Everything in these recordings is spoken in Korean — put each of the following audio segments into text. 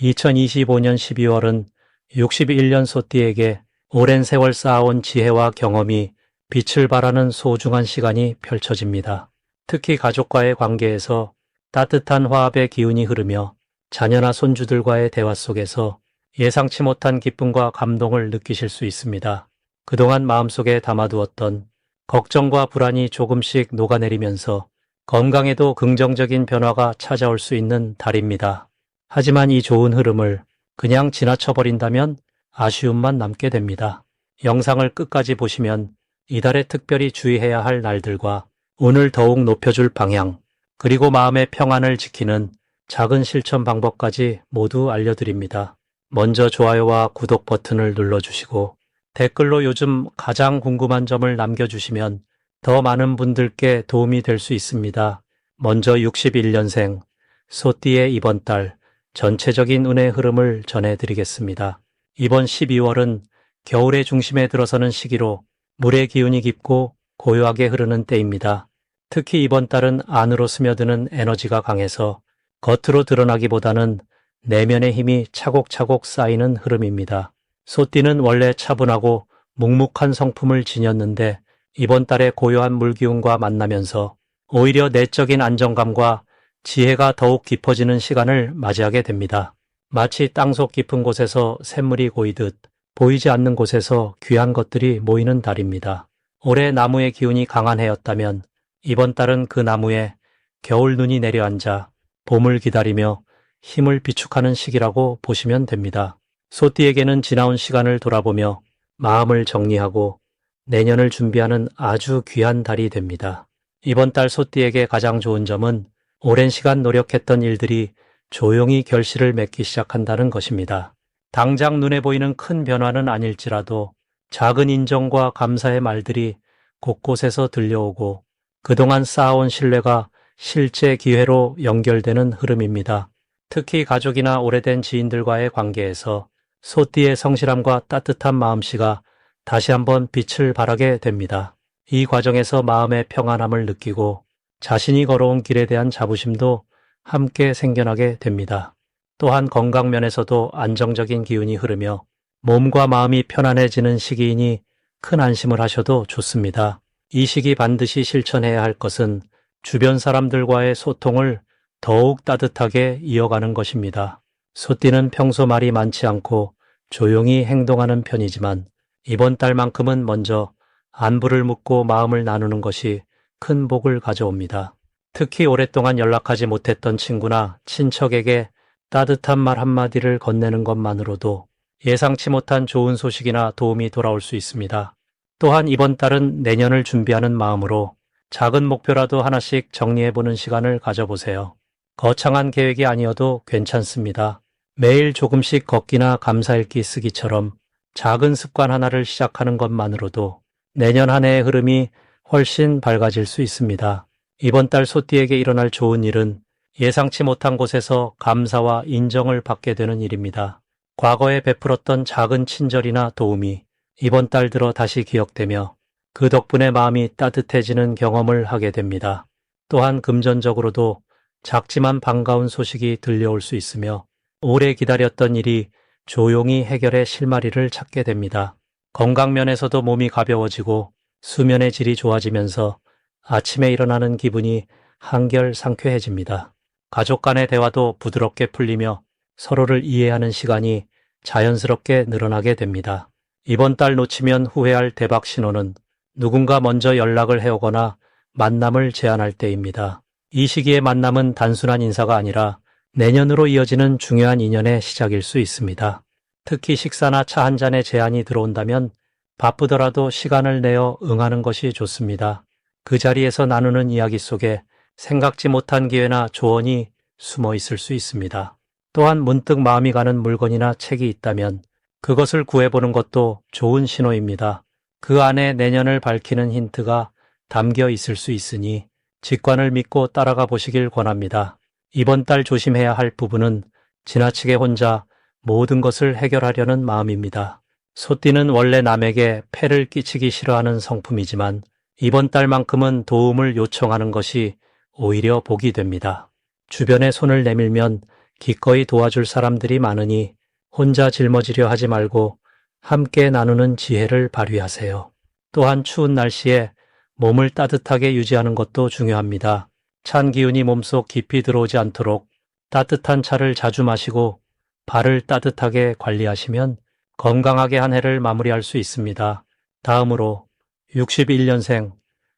2025년 12월은 61년 소띠에게 오랜 세월 쌓아온 지혜와 경험이 빛을 발하는 소중한 시간이 펼쳐집니다. 특히 가족과의 관계에서 따뜻한 화합의 기운이 흐르며 자녀나 손주들과의 대화 속에서 예상치 못한 기쁨과 감동을 느끼실 수 있습니다. 그동안 마음속에 담아두었던 걱정과 불안이 조금씩 녹아내리면서 건강에도 긍정적인 변화가 찾아올 수 있는 달입니다. 하지만 이 좋은 흐름을 그냥 지나쳐버린다면 아쉬움만 남게 됩니다. 영상을 끝까지 보시면 이달에 특별히 주의해야 할 날들과 운을 더욱 높여줄 방향, 그리고 마음의 평안을 지키는 작은 실천 방법까지 모두 알려드립니다. 먼저 좋아요와 구독 버튼을 눌러주시고 댓글로 요즘 가장 궁금한 점을 남겨주시면 더 많은 분들께 도움이 될 수 있습니다. 먼저 61년생 소띠의 이번 달 전체적인 운의 흐름을 전해드리겠습니다. 이번 12월은 겨울의 중심에 들어서는 시기로 물의 기운이 깊고 고요하게 흐르는 때입니다. 특히 이번 달은 안으로 스며드는 에너지가 강해서 겉으로 드러나기보다는 내면의 힘이 차곡차곡 쌓이는 흐름입니다. 소띠는 원래 차분하고 묵묵한 성품을 지녔는데 이번 달에 고요한 물기운과 만나면서 오히려 내적인 안정감과 지혜가 더욱 깊어지는 시간을 맞이하게 됩니다. 마치 땅속 깊은 곳에서 샘물이 고이듯 보이지 않는 곳에서 귀한 것들이 모이는 달입니다. 올해 나무의 기운이 강한 해였다면 이번 달은 그 나무에 겨울 눈이 내려앉아 봄을 기다리며 힘을 비축하는 시기라고 보시면 됩니다. 소띠에게는 지나온 시간을 돌아보며 마음을 정리하고 내년을 준비하는 아주 귀한 달이 됩니다. 이번 달 소띠에게 가장 좋은 점은 오랜 시간 노력했던 일들이 조용히 결실을 맺기 시작한다는 것입니다. 당장 눈에 보이는 큰 변화는 아닐지라도 작은 인정과 감사의 말들이 곳곳에서 들려오고 그동안 쌓아온 신뢰가 실제 기회로 연결되는 흐름입니다. 특히 가족이나 오래된 지인들과의 관계에서 소띠의 성실함과 따뜻한 마음씨가 다시 한번 빛을 발하게 됩니다. 이 과정에서 마음의 평안함을 느끼고 자신이 걸어온 길에 대한 자부심도 함께 생겨나게 됩니다. 또한 건강 면에서도 안정적인 기운이 흐르며 몸과 마음이 편안해지는 시기이니 큰 안심을 하셔도 좋습니다. 이 시기 반드시 실천해야 할 것은 주변 사람들과의 소통을 더욱 따뜻하게 이어가는 것입니다. 소띠는 평소 말이 많지 않고 조용히 행동하는 편이지만 이번 달만큼은 먼저 안부를 묻고 마음을 나누는 것이 큰 복을 가져옵니다. 특히 오랫동안 연락하지 못했던 친구나 친척에게 따뜻한 말 한마디를 건네는 것만으로도 예상치 못한 좋은 소식이나 도움이 돌아올 수 있습니다. 또한 이번 달은 내년을 준비하는 마음으로 작은 목표라도 하나씩 정리해보는 시간을 가져보세요. 거창한 계획이 아니어도 괜찮습니다. 매일 조금씩 걷기나 감사일기 쓰기처럼 작은 습관 하나를 시작하는 것만으로도 내년 한 해의 흐름이 훨씬 밝아질 수 있습니다. 이번 달 소띠에게 일어날 좋은 일은 예상치 못한 곳에서 감사와 인정을 받게 되는 일입니다. 과거에 베풀었던 작은 친절이나 도움이 이번 달 들어 다시 기억되며 그 덕분에 마음이 따뜻해지는 경험을 하게 됩니다. 또한 금전적으로도 작지만 반가운 소식이 들려올 수 있으며 오래 기다렸던 일이 조용히 해결의 실마리를 찾게 됩니다. 건강면에서도 몸이 가벼워지고 수면의 질이 좋아지면서 아침에 일어나는 기분이 한결 상쾌해집니다. 가족 간의 대화도 부드럽게 풀리며 서로를 이해하는 시간이 자연스럽게 늘어나게 됩니다. 이번 달 놓치면 후회할 대박 신호는 누군가 먼저 연락을 해오거나 만남을 제안할 때입니다. 이 시기의 만남은 단순한 인사가 아니라 내년으로 이어지는 중요한 인연의 시작일 수 있습니다. 특히 식사나 차 한 잔의 제안이 들어온다면 바쁘더라도 시간을 내어 응하는 것이 좋습니다. 그 자리에서 나누는 이야기 속에 생각지 못한 기회나 조언이 숨어 있을 수 있습니다. 또한 문득 마음이 가는 물건이나 책이 있다면 그것을 구해보는 것도 좋은 신호입니다. 그 안에 내년을 밝히는 힌트가 담겨 있을 수 있으니 직관을 믿고 따라가 보시길 권합니다. 이번 달 조심해야 할 부분은 지나치게 혼자 모든 것을 해결하려는 마음입니다. 소띠는 원래 남에게 폐를 끼치기 싫어하는 성품이지만 이번 달만큼은 도움을 요청하는 것이 오히려 복이 됩니다. 주변에 손을 내밀면 기꺼이 도와줄 사람들이 많으니 혼자 짊어지려 하지 말고 함께 나누는 지혜를 발휘하세요. 또한 추운 날씨에 몸을 따뜻하게 유지하는 것도 중요합니다. 찬 기운이 몸속 깊이 들어오지 않도록 따뜻한 차를 자주 마시고 발을 따뜻하게 관리하시면 건강하게 한 해를 마무리할 수 있습니다. 다음으로 61년생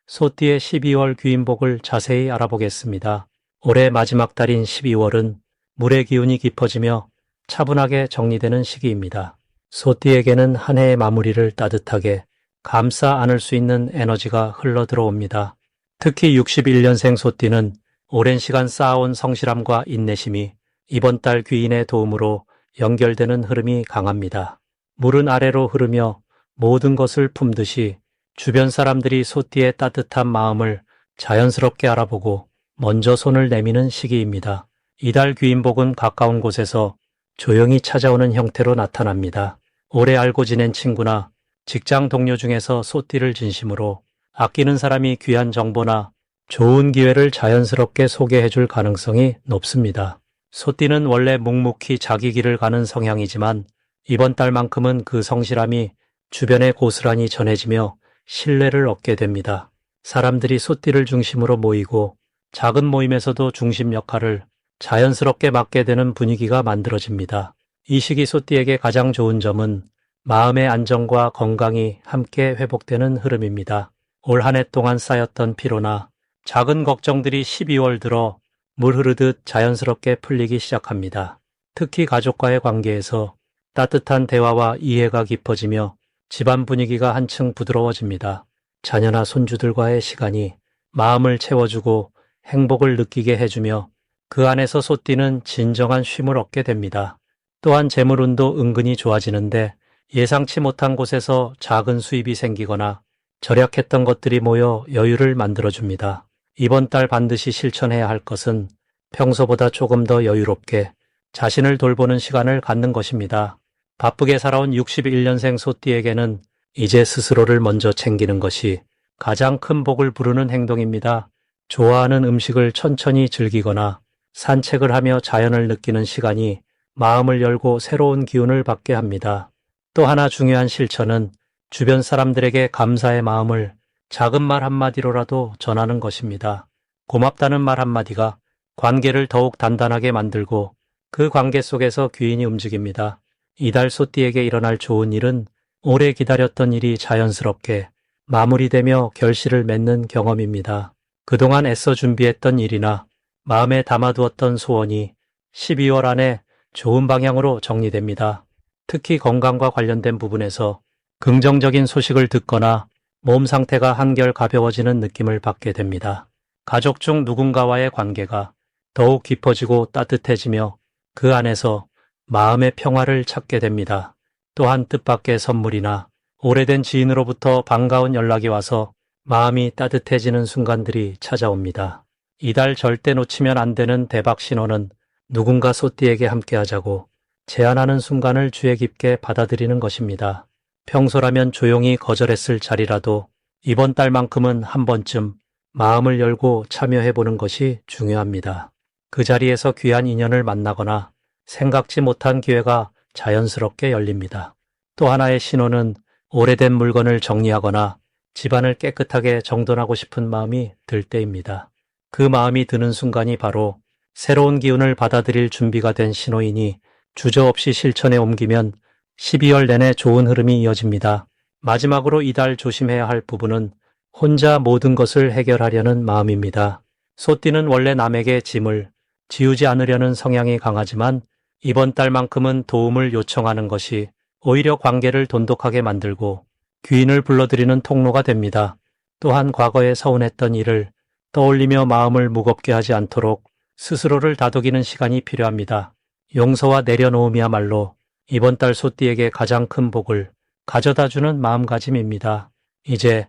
소띠의 12월 귀인복을 자세히 알아보겠습니다. 올해 마지막 달인 12월은 물의 기운이 깊어지며 차분하게 정리되는 시기입니다. 소띠에게는 한 해의 마무리를 따뜻하게 감싸 안을 수 있는 에너지가 흘러 들어옵니다. 특히 61년생 소띠는 오랜 시간 쌓아온 성실함과 인내심이 이번 달 귀인의 도움으로 연결되는 흐름이 강합니다. 물은 아래로 흐르며 모든 것을 품듯이 주변 사람들이 소띠의 따뜻한 마음을 자연스럽게 알아보고 먼저 손을 내미는 시기입니다. 이달 귀인복은 가까운 곳에서 조용히 찾아오는 형태로 나타납니다. 오래 알고 지낸 친구나 직장 동료 중에서 소띠를 진심으로 아끼는 사람이 귀한 정보나 좋은 기회를 자연스럽게 소개해 줄 가능성이 높습니다. 소띠는 원래 묵묵히 자기 길을 가는 성향이지만 이번 달만큼은 그 성실함이 주변에 고스란히 전해지며 신뢰를 얻게 됩니다. 사람들이 소띠를 중심으로 모이고 작은 모임에서도 중심 역할을 자연스럽게 맡게 되는 분위기가 만들어집니다. 이 시기 소띠에게 가장 좋은 점은 마음의 안정과 건강이 함께 회복되는 흐름입니다. 올 한 해 동안 쌓였던 피로나 작은 걱정들이 12월 들어 물 흐르듯 자연스럽게 풀리기 시작합니다. 특히 가족과의 관계에서 따뜻한 대화와 이해가 깊어지며 집안 분위기가 한층 부드러워집니다. 자녀나 손주들과의 시간이 마음을 채워주고 행복을 느끼게 해주며 그 안에서 솟띠는 진정한 쉼을 얻게 됩니다. 또한 재물운도 은근히 좋아지는데 예상치 못한 곳에서 작은 수입이 생기거나 절약했던 것들이 모여 여유를 만들어줍니다. 이번 달 반드시 실천해야 할 것은 평소보다 조금 더 여유롭게 자신을 돌보는 시간을 갖는 것입니다. 바쁘게 살아온 61년생 소띠에게는 이제 스스로를 먼저 챙기는 것이 가장 큰 복을 부르는 행동입니다. 좋아하는 음식을 천천히 즐기거나 산책을 하며 자연을 느끼는 시간이 마음을 열고 새로운 기운을 받게 합니다. 또 하나 중요한 실천은 주변 사람들에게 감사의 마음을 작은 말 한마디로라도 전하는 것입니다. 고맙다는 말 한마디가 관계를 더욱 단단하게 만들고 그 관계 속에서 귀인이 움직입니다. 이달 소띠에게 일어날 좋은 일은 오래 기다렸던 일이 자연스럽게 마무리되며 결실을 맺는 경험입니다. 그동안 애써 준비했던 일이나 마음에 담아두었던 소원이 12월 안에 좋은 방향으로 정리됩니다. 특히 건강과 관련된 부분에서 긍정적인 소식을 듣거나 몸 상태가 한결 가벼워지는 느낌을 받게 됩니다. 가족 중 누군가와의 관계가 더욱 깊어지고 따뜻해지며 그 안에서 마음의 평화를 찾게 됩니다. 또한 뜻밖의 선물이나 오래된 지인으로부터 반가운 연락이 와서 마음이 따뜻해지는 순간들이 찾아옵니다. 이달 절대 놓치면 안 되는 대박 신호는 누군가 소띠에게 함께 하자고 제안하는 순간을 주의 깊게 받아들이는 것입니다. 평소라면 조용히 거절했을 자리라도 이번 달만큼은 한 번쯤 마음을 열고 참여해보는 것이 중요합니다. 그 자리에서 귀한 인연을 만나거나 생각지 못한 기회가 자연스럽게 열립니다. 또 하나의 신호는 오래된 물건을 정리하거나 집안을 깨끗하게 정돈하고 싶은 마음이 들 때입니다. 그 마음이 드는 순간이 바로 새로운 기운을 받아들일 준비가 된 신호이니 주저없이 실천에 옮기면 12월 내내 좋은 흐름이 이어집니다. 마지막으로 이달 조심해야 할 부분은 혼자 모든 것을 해결하려는 마음입니다. 소띠는 원래 남에게 짐을 지우지 않으려는 성향이 강하지만 이번 달만큼은 도움을 요청하는 것이 오히려 관계를 돈독하게 만들고 귀인을 불러들이는 통로가 됩니다. 또한 과거에 서운했던 일을 떠올리며 마음을 무겁게 하지 않도록 스스로를 다독이는 시간이 필요합니다. 용서와 내려놓음이야말로 이번 달 소띠에게 가장 큰 복을 가져다 주는 마음가짐입니다. 이제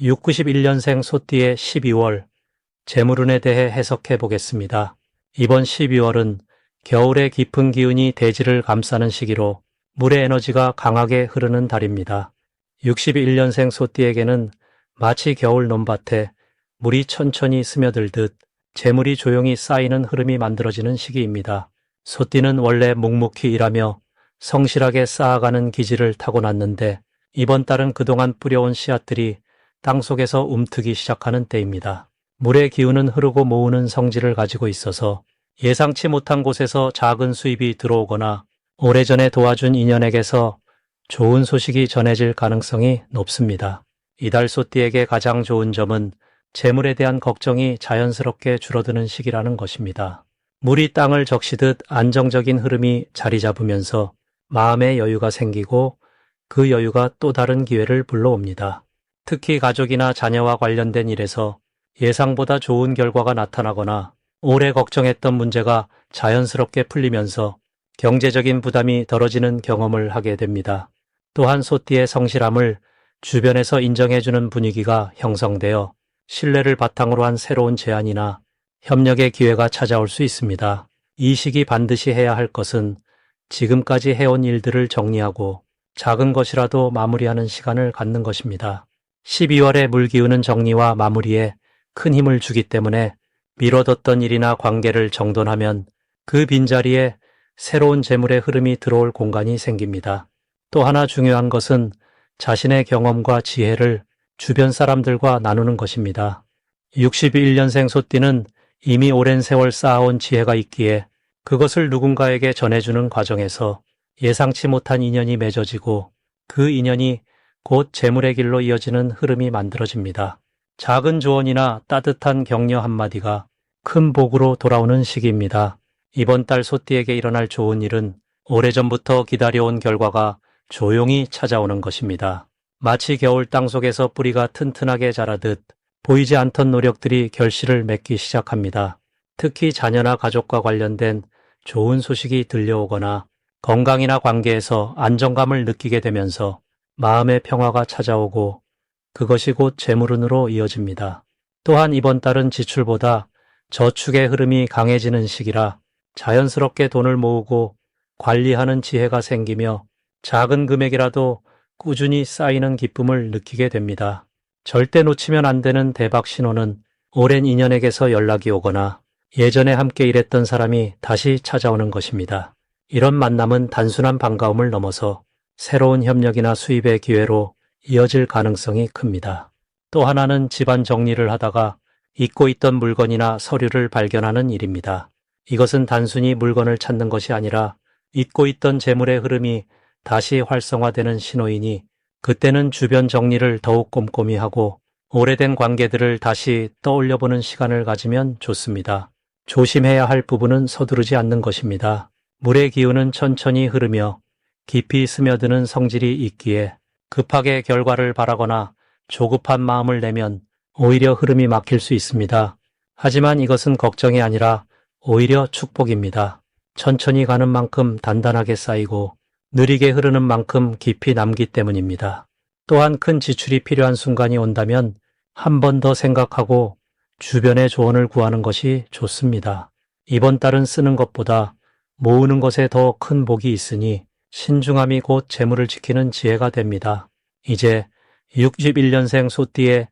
6, 91년생 소띠의 12월 재물운에 대해 해석해 보겠습니다. 이번 12월은 겨울의 깊은 기운이 대지를 감싸는 시기로 물의 에너지가 강하게 흐르는 달입니다. 61년생 소띠에게는 마치 겨울 논밭에 물이 천천히 스며들듯 재물이 조용히 쌓이는 흐름이 만들어지는 시기입니다. 소띠는 원래 묵묵히 일하며 성실하게 쌓아가는 기질을 타고났는데 이번 달은 그동안 뿌려온 씨앗들이 땅속에서 움트기 시작하는 때입니다. 물의 기운은 흐르고 모으는 성질을 가지고 있어서 예상치 못한 곳에서 작은 수입이 들어오거나 오래전에 도와준 인연에게서 좋은 소식이 전해질 가능성이 높습니다. 이달 소띠에게 가장 좋은 점은 재물에 대한 걱정이 자연스럽게 줄어드는 시기라는 것입니다. 물이 땅을 적시듯 안정적인 흐름이 자리 잡으면서 마음의 여유가 생기고 그 여유가 또 다른 기회를 불러옵니다. 특히 가족이나 자녀와 관련된 일에서 예상보다 좋은 결과가 나타나거나 오래 걱정했던 문제가 자연스럽게 풀리면서 경제적인 부담이 덜어지는 경험을 하게 됩니다. 또한 소띠의 성실함을 주변에서 인정해주는 분위기가 형성되어 신뢰를 바탕으로 한 새로운 제안이나 협력의 기회가 찾아올 수 있습니다. 이 시기 반드시 해야 할 것은 지금까지 해온 일들을 정리하고 작은 것이라도 마무리하는 시간을 갖는 것입니다. 12월에 물 기우는 정리와 마무리에 큰 힘을 주기 때문에 미뤄뒀던 일이나 관계를 정돈하면 그 빈자리에 새로운 재물의 흐름이 들어올 공간이 생깁니다. 또 하나 중요한 것은 자신의 경험과 지혜를 주변 사람들과 나누는 것입니다. 61년생 소띠는 이미 오랜 세월 쌓아온 지혜가 있기에 그것을 누군가에게 전해주는 과정에서 예상치 못한 인연이 맺어지고 그 인연이 곧 재물의 길로 이어지는 흐름이 만들어집니다. 작은 조언이나 따뜻한 격려 한마디가 큰 복으로 돌아오는 시기입니다. 이번 달 소띠에게 일어날 좋은 일은 오래전부터 기다려온 결과가 조용히 찾아오는 것입니다. 마치 겨울 땅 속에서 뿌리가 튼튼하게 자라듯 보이지 않던 노력들이 결실을 맺기 시작합니다. 특히 자녀나 가족과 관련된 좋은 소식이 들려오거나 건강이나 관계에서 안정감을 느끼게 되면서 마음의 평화가 찾아오고 그것이 곧 재물운으로 이어집니다. 또한 이번 달은 지출보다 저축의 흐름이 강해지는 시기라 자연스럽게 돈을 모으고 관리하는 지혜가 생기며 작은 금액이라도 꾸준히 쌓이는 기쁨을 느끼게 됩니다. 절대 놓치면 안 되는 대박 신호는 오랜 인연에게서 연락이 오거나 예전에 함께 일했던 사람이 다시 찾아오는 것입니다. 이런 만남은 단순한 반가움을 넘어서 새로운 협력이나 수입의 기회로 이어질 가능성이 큽니다. 또 하나는 집안 정리를 하다가 잊고 있던 물건이나 서류를 발견하는 일입니다. 이것은 단순히 물건을 찾는 것이 아니라 잊고 있던 재물의 흐름이 다시 활성화되는 신호이니 그때는 주변 정리를 더욱 꼼꼼히 하고 오래된 관계들을 다시 떠올려보는 시간을 가지면 좋습니다. 조심해야 할 부분은 서두르지 않는 것입니다. 물의 기운은 천천히 흐르며 깊이 스며드는 성질이 있기에 급하게 결과를 바라거나 조급한 마음을 내면 오히려 흐름이 막힐 수 있습니다. 하지만 이것은 걱정이 아니라 오히려 축복입니다. 천천히 가는 만큼 단단하게 쌓이고 느리게 흐르는 만큼 깊이 남기 때문입니다. 또한 큰 지출이 필요한 순간이 온다면 한 번 더 생각하고 주변의 조언을 구하는 것이 좋습니다. 이번 달은 쓰는 것보다 모으는 것에 더 큰 복이 있으니 신중함이 곧 재물을 지키는 지혜가 됩니다. 이제 61년생 소띠의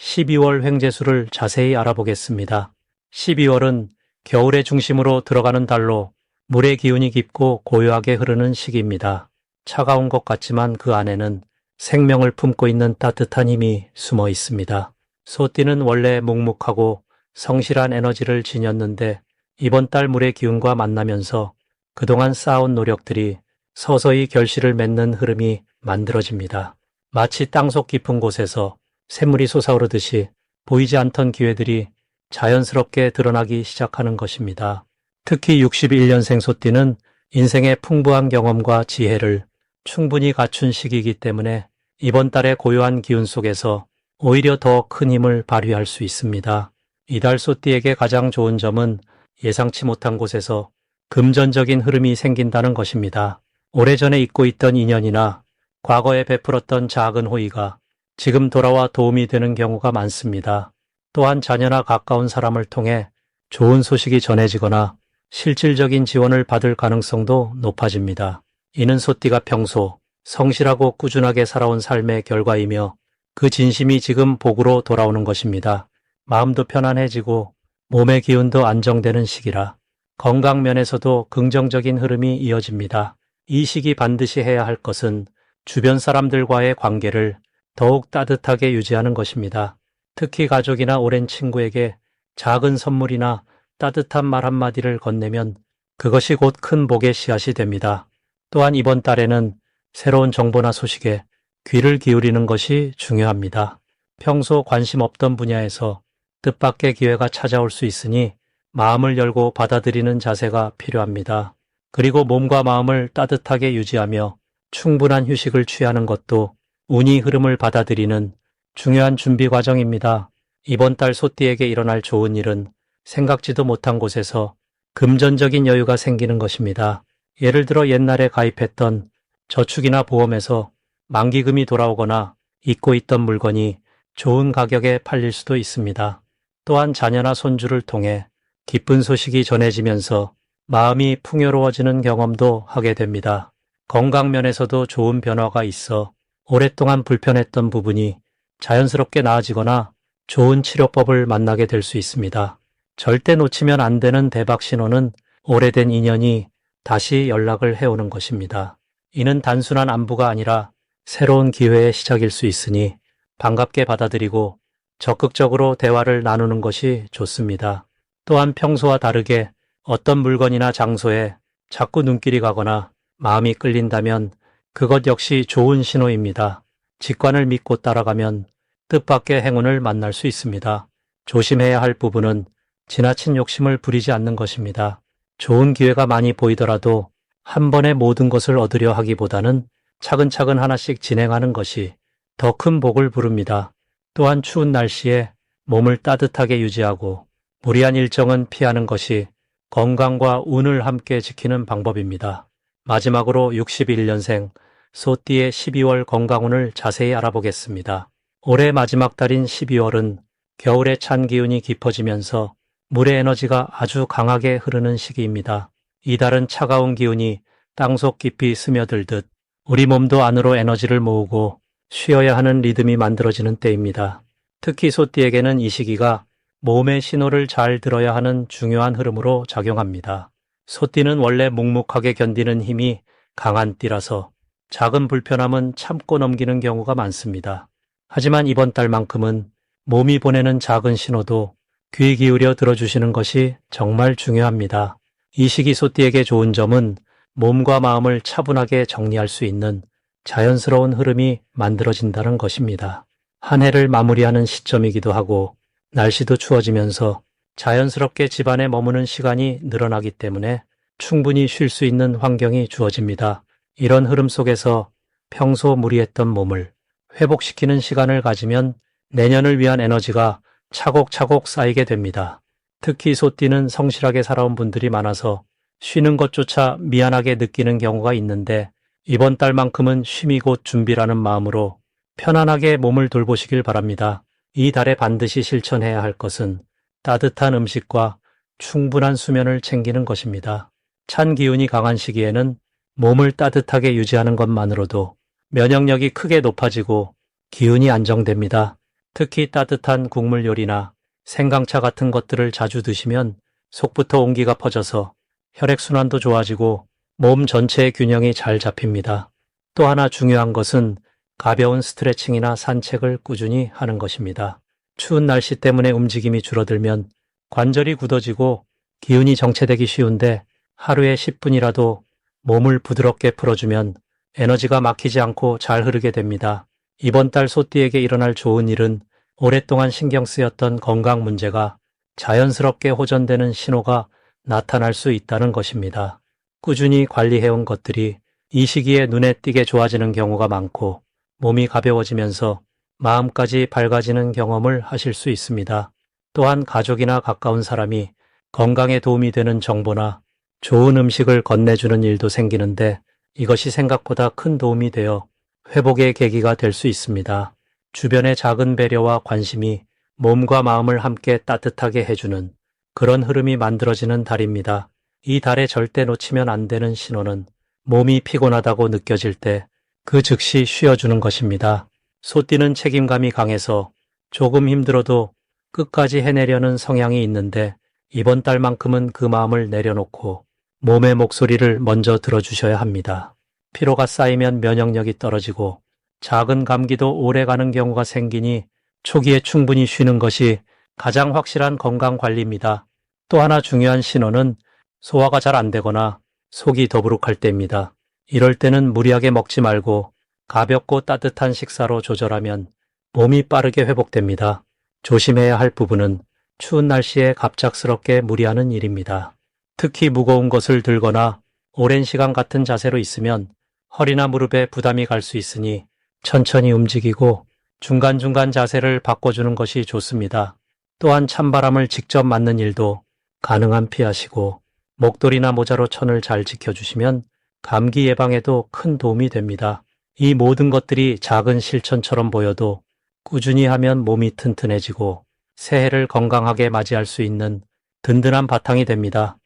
12월 횡재수를 자세히 알아보겠습니다. 12월은 겨울의 중심으로 들어가는 달로 물의 기운이 깊고 고요하게 흐르는 시기입니다. 차가운 것 같지만 그 안에는 생명을 품고 있는 따뜻한 힘이 숨어 있습니다. 소띠는 원래 묵묵하고 성실한 에너지를 지녔는데 이번 달 물의 기운과 만나면서 그동안 쌓아온 노력들이 서서히 결실을 맺는 흐름이 만들어집니다. 마치 땅속 깊은 곳에서 샘물이 솟아오르듯이 보이지 않던 기회들이 자연스럽게 드러나기 시작하는 것입니다. 특히 61년생 소띠는 인생의 풍부한 경험과 지혜를 충분히 갖춘 시기이기 때문에 이번 달의 고요한 기운 속에서 오히려 더 큰 힘을 발휘할 수 있습니다. 이달 소띠에게 가장 좋은 점은 예상치 못한 곳에서 금전적인 흐름이 생긴다는 것입니다. 오래전에 잊고 있던 인연이나 과거에 베풀었던 작은 호의가 지금 돌아와 도움이 되는 경우가 많습니다. 또한 자녀나 가까운 사람을 통해 좋은 소식이 전해지거나 실질적인 지원을 받을 가능성도 높아집니다. 이는 소띠가 평소 성실하고 꾸준하게 살아온 삶의 결과이며 그 진심이 지금 복으로 돌아오는 것입니다. 마음도 편안해지고 몸의 기운도 안정되는 시기라 건강 면에서도 긍정적인 흐름이 이어집니다. 이 시기 반드시 해야 할 것은 주변 사람들과의 관계를 더욱 따뜻하게 유지하는 것입니다. 특히 가족이나 오랜 친구에게 작은 선물이나 따뜻한 말 한마디를 건네면 그것이 곧 큰 복의 씨앗이 됩니다. 또한 이번 달에는 새로운 정보나 소식에 귀를 기울이는 것이 중요합니다. 평소 관심 없던 분야에서 뜻밖의 기회가 찾아올 수 있으니 마음을 열고 받아들이는 자세가 필요합니다. 그리고 몸과 마음을 따뜻하게 유지하며 충분한 휴식을 취하는 것도 운이 흐름을 받아들이는 중요한 준비 과정입니다. 이번 달 소띠에게 일어날 좋은 일은 생각지도 못한 곳에서 금전적인 여유가 생기는 것입니다. 예를 들어 옛날에 가입했던 저축이나 보험에서 만기금이 돌아오거나 잊고 있던 물건이 좋은 가격에 팔릴 수도 있습니다. 또한 자녀나 손주를 통해 기쁜 소식이 전해지면서 마음이 풍요로워지는 경험도 하게 됩니다. 건강 면에서도 좋은 변화가 있어 오랫동안 불편했던 부분이 자연스럽게 나아지거나 좋은 치료법을 만나게 될 수 있습니다. 절대 놓치면 안 되는 대박 신호는 오래된 인연이 다시 연락을 해오는 것입니다. 이는 단순한 안부가 아니라 새로운 기회의 시작일 수 있으니 반갑게 받아들이고 적극적으로 대화를 나누는 것이 좋습니다. 또한 평소와 다르게 어떤 물건이나 장소에 자꾸 눈길이 가거나 마음이 끌린다면 그것 역시 좋은 신호입니다. 직관을 믿고 따라가면 뜻밖의 행운을 만날 수 있습니다. 조심해야 할 부분은 지나친 욕심을 부리지 않는 것입니다. 좋은 기회가 많이 보이더라도 한 번에 모든 것을 얻으려 하기보다는 차근차근 하나씩 진행하는 것이 더 큰 복을 부릅니다. 또한 추운 날씨에 몸을 따뜻하게 유지하고 무리한 일정은 피하는 것이 건강과 운을 함께 지키는 방법입니다. 마지막으로 61년생 소띠의 12월 건강운을 자세히 알아보겠습니다. 올해 마지막 달인 12월은 겨울의 찬 기운이 깊어지면서 물의 에너지가 아주 강하게 흐르는 시기입니다. 이 달은 차가운 기운이 땅속 깊이 스며들듯 우리 몸도 안으로 에너지를 모으고 쉬어야 하는 리듬이 만들어지는 때입니다. 특히 소띠에게는 이 시기가 몸의 신호를 잘 들어야 하는 중요한 흐름으로 작용합니다. 소띠는 원래 묵묵하게 견디는 힘이 강한 띠라서 작은 불편함은 참고 넘기는 경우가 많습니다. 하지만 이번 달만큼은 몸이 보내는 작은 신호도 귀 기울여 들어주시는 것이 정말 중요합니다. 이 시기 소띠에게 좋은 점은 몸과 마음을 차분하게 정리할 수 있는 자연스러운 흐름이 만들어진다는 것입니다. 한 해를 마무리하는 시점이기도 하고 날씨도 추워지면서 자연스럽게 집안에 머무는 시간이 늘어나기 때문에 충분히 쉴 수 있는 환경이 주어집니다. 이런 흐름 속에서 평소 무리했던 몸을 회복시키는 시간을 가지면 내년을 위한 에너지가 차곡차곡 쌓이게 됩니다. 특히 소띠는 성실하게 살아온 분들이 많아서 쉬는 것조차 미안하게 느끼는 경우가 있는데 이번 달만큼은 쉼이 곧 준비라는 마음으로 편안하게 몸을 돌보시길 바랍니다. 이 달에 반드시 실천해야 할 것은 따뜻한 음식과 충분한 수면을 챙기는 것입니다. 찬 기운이 강한 시기에는 몸을 따뜻하게 유지하는 것만으로도 면역력이 크게 높아지고 기운이 안정됩니다. 특히 따뜻한 국물 요리나 생강차 같은 것들을 자주 드시면 속부터 온기가 퍼져서 혈액순환도 좋아지고 몸 전체의 균형이 잘 잡힙니다. 또 하나 중요한 것은 가벼운 스트레칭이나 산책을 꾸준히 하는 것입니다. 추운 날씨 때문에 움직임이 줄어들면 관절이 굳어지고 기운이 정체되기 쉬운데 하루에 10분이라도 몸을 부드럽게 풀어주면 에너지가 막히지 않고 잘 흐르게 됩니다. 이번 달 소띠에게 일어날 좋은 일은 오랫동안 신경 쓰였던 건강 문제가 자연스럽게 호전되는 신호가 나타날 수 있다는 것입니다. 꾸준히 관리해온 것들이 이 시기에 눈에 띄게 좋아지는 경우가 많고 몸이 가벼워지면서 마음까지 밝아지는 경험을 하실 수 있습니다. 또한 가족이나 가까운 사람이 건강에 도움이 되는 정보나 좋은 음식을 건네주는 일도 생기는데 이것이 생각보다 큰 도움이 되어 회복의 계기가 될 수 있습니다. 주변의 작은 배려와 관심이 몸과 마음을 함께 따뜻하게 해주는 그런 흐름이 만들어지는 달입니다. 이 달에 절대 놓치면 안 되는 신호는 몸이 피곤하다고 느껴질 때 그 즉시 쉬어주는 것입니다. 소띠는 책임감이 강해서 조금 힘들어도 끝까지 해내려는 성향이 있는데 이번 달만큼은 그 마음을 내려놓고 몸의 목소리를 먼저 들어주셔야 합니다. 피로가 쌓이면 면역력이 떨어지고 작은 감기도 오래 가는 경우가 생기니 초기에 충분히 쉬는 것이 가장 확실한 건강 관리입니다. 또 하나 중요한 신호는 소화가 잘 안 되거나 속이 더부룩할 때입니다. 이럴 때는 무리하게 먹지 말고 가볍고 따뜻한 식사로 조절하면 몸이 빠르게 회복됩니다. 조심해야 할 부분은 추운 날씨에 갑작스럽게 무리하는 일입니다. 특히 무거운 것을 들거나 오랜 시간 같은 자세로 있으면 허리나 무릎에 부담이 갈 수 있으니 천천히 움직이고 중간중간 자세를 바꿔주는 것이 좋습니다. 또한 찬바람을 직접 맞는 일도 가능한 피하시고 목도리나 모자로 천을 잘 지켜주시면 감기 예방에도 큰 도움이 됩니다. 이 모든 것들이 작은 실천처럼 보여도 꾸준히 하면 몸이 튼튼해지고 새해를 건강하게 맞이할 수 있는 든든한 바탕이 됩니다.